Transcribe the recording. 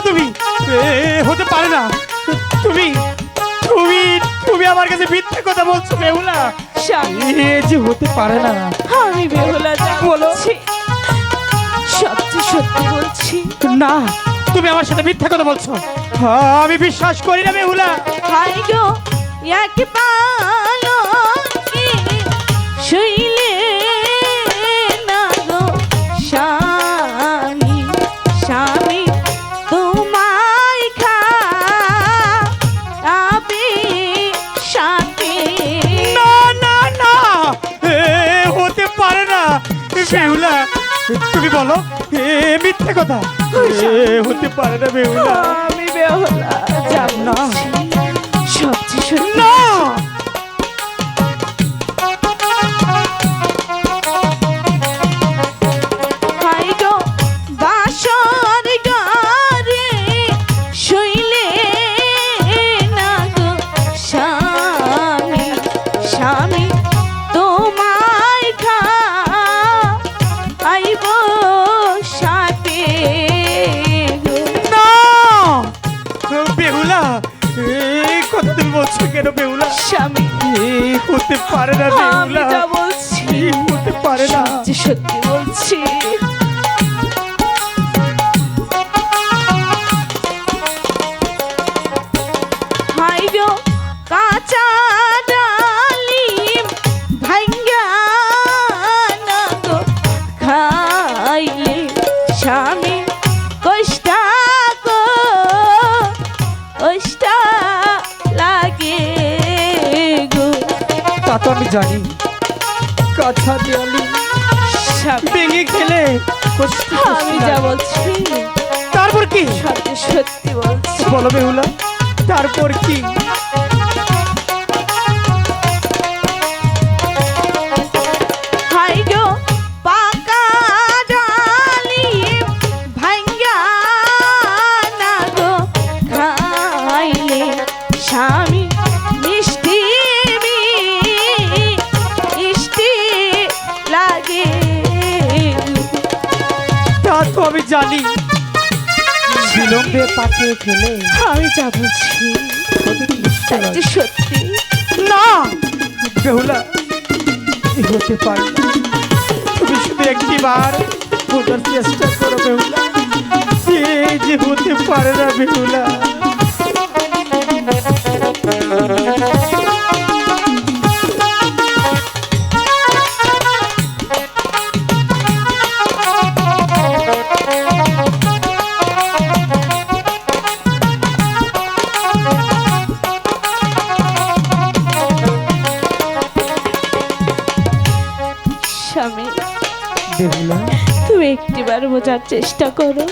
করছ তুমি? হতে পারে না। তুমি তুমি তুমি আমার কাছে মিথ্যে কথা বলছো বেহুলা। যে হতে পারে না। আমি বেহুলা যা বলছি সত্যি সত্যি বলছি। না তুমি আমার সাথে মিথ্যা কথা বলছো। হ্যাঁ, আমি বিশ্বাস করি না বেহুলা। হাই গো এক বেহুলা তুমি বলো এ মিথ্যে কথা? এ হতে পারে না বেহুলা। আমি বেহুলা যাব না। সবচেয়ে স্বামী? স্বামী হতে পারে না আমি যা বলছি হতে পারে না। সত্যি সত্যি বলছি। হাই গো কাঁচা ডালিম ভাঙ্গা না গো খাইলে স্বামী কষ্টা কষ্টা তা তো আমি জানি। কাঁথা দেয়ালি ভেঙে খেলে আমি যা বলছি তারপর কি? সত্যি সত্যি বলছি। বলো বেহুলা তারপর কি? তা আমি জানি। বিলম্বে পাঠিয়ে ফেলে। আমি যা বলছি। সত্যি। না। বেহুলা এ হতে পারে না। তুমি শুধু একটি বার বোঝার চেষ্টা করো বেহুলা। এ যে হতে পারে না বেহুলা। স্বামী। তুমি একটিবার বোঝার চেষ্টা করো।